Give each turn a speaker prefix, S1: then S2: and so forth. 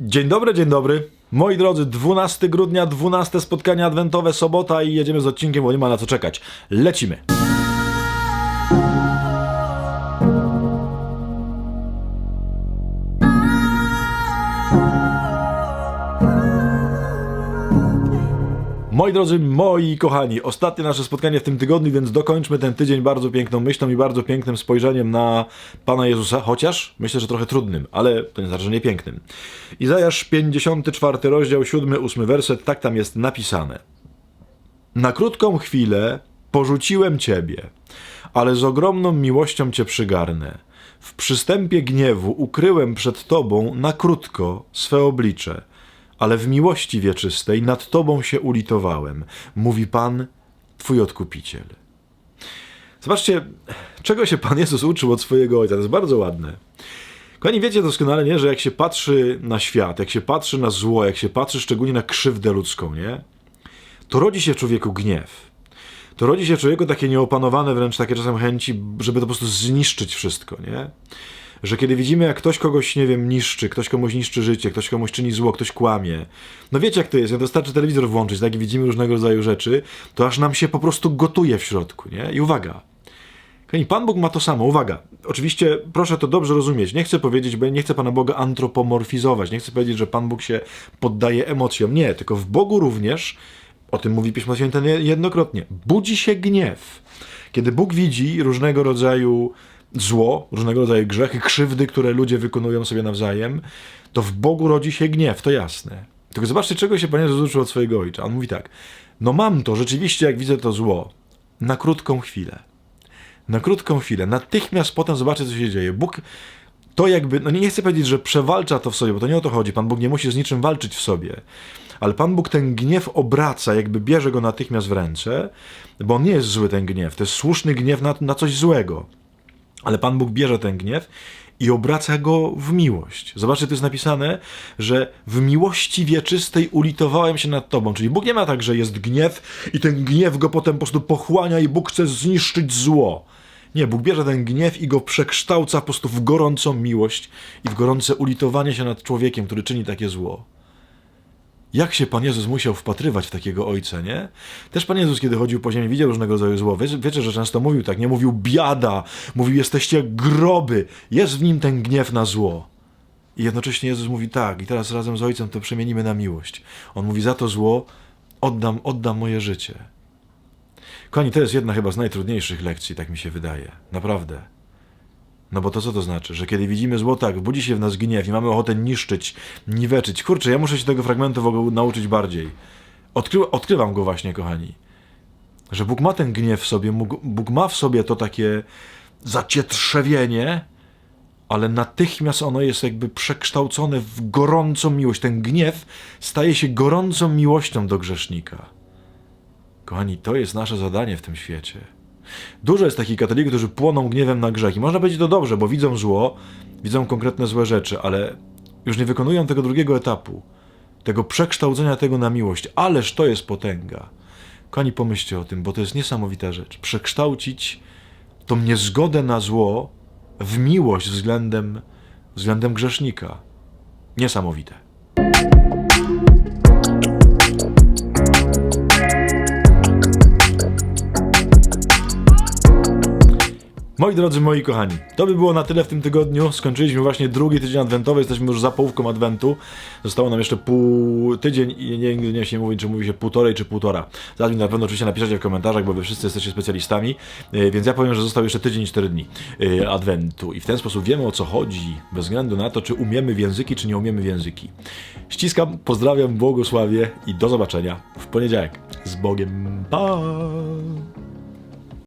S1: Dzień dobry, dzień dobry. Moi drodzy, 12 grudnia, 12 spotkanie adwentowe, sobota i jedziemy z odcinkiem, bo nie ma na co czekać. Lecimy. Moi drodzy, moi kochani, ostatnie nasze spotkanie w tym tygodniu, więc dokończmy ten tydzień bardzo piękną myślą i bardzo pięknym spojrzeniem na Pana Jezusa, chociaż myślę, że trochę trudnym, ale to nie znaczy, że nie pięknym. Izajasz 54 rozdział, 7-8 werset, tak tam jest napisane. Na krótką chwilę porzuciłem Ciebie, ale z ogromną miłością Cię przygarnę. W przystępie gniewu ukryłem przed Tobą na krótko swe oblicze, ale w miłości wieczystej nad Tobą się ulitowałem, mówi Pan, Twój Odkupiciel. Zobaczcie, czego się Pan Jezus uczył od swojego Ojca. To jest bardzo ładne. Kochani, wiecie doskonale, nie, że jak się patrzy na świat, jak się patrzy na zło, jak się patrzy szczególnie na krzywdę ludzką, nie, to rodzi się w człowieku gniew. To rodzi się w człowieku takie nieopanowane wręcz takie czasem chęci, żeby to po prostu zniszczyć wszystko, nie? Że kiedy widzimy, jak ktoś kogoś, nie wiem, niszczy, ktoś komuś niszczy życie, ktoś komuś czyni zło, ktoś kłamie. No wiecie, jak to jest, jak wystarczy telewizor włączyć, tak, i widzimy różnego rodzaju rzeczy, to aż nam się po prostu gotuje w środku, nie? I uwaga, Kochani, Pan Bóg ma to samo. Uwaga. Oczywiście proszę to dobrze rozumieć. Nie chcę powiedzieć, nie chcę Pana Boga antropomorfizować. Nie chcę powiedzieć, że Pan Bóg się poddaje emocjom. Nie, tylko w Bogu również, o tym mówi Pismo Święte jednokrotnie, budzi się gniew. Kiedy Bóg widzi różnego rodzaju zło, różnego rodzaju grzechy, krzywdy, które ludzie wykonują sobie nawzajem, to w Bogu rodzi się gniew, to jasne. Tylko zobaczcie, czego się Pan Jezus uczył od swojego Ojca. On mówi tak, no mam to, rzeczywiście, jak widzę to zło, na krótką chwilę na krótką chwilę. Natychmiast potem zobaczy, co się dzieje. Bóg to jakby, no nie chcę powiedzieć, że przewalcza to w sobie, bo to nie o to chodzi. Pan Bóg nie musi z niczym walczyć w sobie. Ale Pan Bóg ten gniew obraca, jakby bierze go natychmiast w ręce, bo on nie jest zły ten gniew. To jest słuszny gniew na, na coś złego. Ale Pan Bóg bierze ten gniew i obraca go w miłość. Zobaczcie, to jest napisane, że w miłości wieczystej ulitowałem się nad Tobą. Czyli Bóg nie ma tak, że jest gniew i ten gniew go potem po prostu pochłania i Bóg chce zniszczyć zło. Nie, Bóg bierze ten gniew i go przekształca po prostu w gorącą miłość i w gorące ulitowanie się nad człowiekiem, który czyni takie zło. Jak się Pan Jezus musiał wpatrywać w takiego ojca, nie? Też Pan Jezus, kiedy chodził po ziemi, widział różnego rodzaju zło. Wiecie, wiecie, że często mówił tak, nie mówił biada, mówił jesteście groby. Jest w nim ten gniew na zło. I jednocześnie Jezus mówi tak, i teraz razem z ojcem to przemienimy na miłość. On mówi za to zło oddam, oddam moje życie. Kochani, to jest jedna chyba z najtrudniejszych lekcji, tak mi się wydaje. Naprawdę. No bo to co to znaczy? Że kiedy widzimy zło, tak, budzi się w nas gniew i mamy ochotę niszczyć, niweczyć. Kurczę, ja muszę się tego fragmentu w ogóle nauczyć bardziej. Odkry odkrywam go właśnie, kochani. Że Bóg ma ten gniew w sobie, Bóg- ma w sobie to takie zacietrzewienie, ale natychmiast ono jest jakby przekształcone w gorącą miłość. Ten gniew staje się gorącą miłością do grzesznika. Kochani, to jest nasze zadanie w tym świecie. Dużo jest takich katolików, którzy płoną gniewem na grzech. I można powiedzieć to dobrze, bo widzą zło, widzą konkretne złe rzeczy, ale już nie wykonują tego drugiego etapu, tego przekształcenia tego na miłość. Ależ to jest potęga. Kochani, pomyślcie o tym, bo to jest niesamowita rzecz. Przekształcić tą niezgodę na zło w miłość względem, względem grzesznika. Niesamowite. Moi drodzy, moi kochani, to by było na tyle w tym tygodniu. Skończyliśmy właśnie drugi tydzień adwentowy, jesteśmy już za połówką adwentu. Zostało nam jeszcze pół tydzień i nie, nie, się mówi, czy mówi się półtorej, czy półtora. Zaraz mi na pewno oczywiście napiszecie w komentarzach, bo wy wszyscy jesteście specjalistami, Yy, więc ja powiem, że został jeszcze tydzień i cztery dni yy, adwentu i w ten sposób wiemy o co chodzi, bez względu na to, czy umiemy w języki, czy nie umiemy w języki. Ściskam, pozdrawiam, błogosławię i do zobaczenia w poniedziałek. Z Bogiem, pa!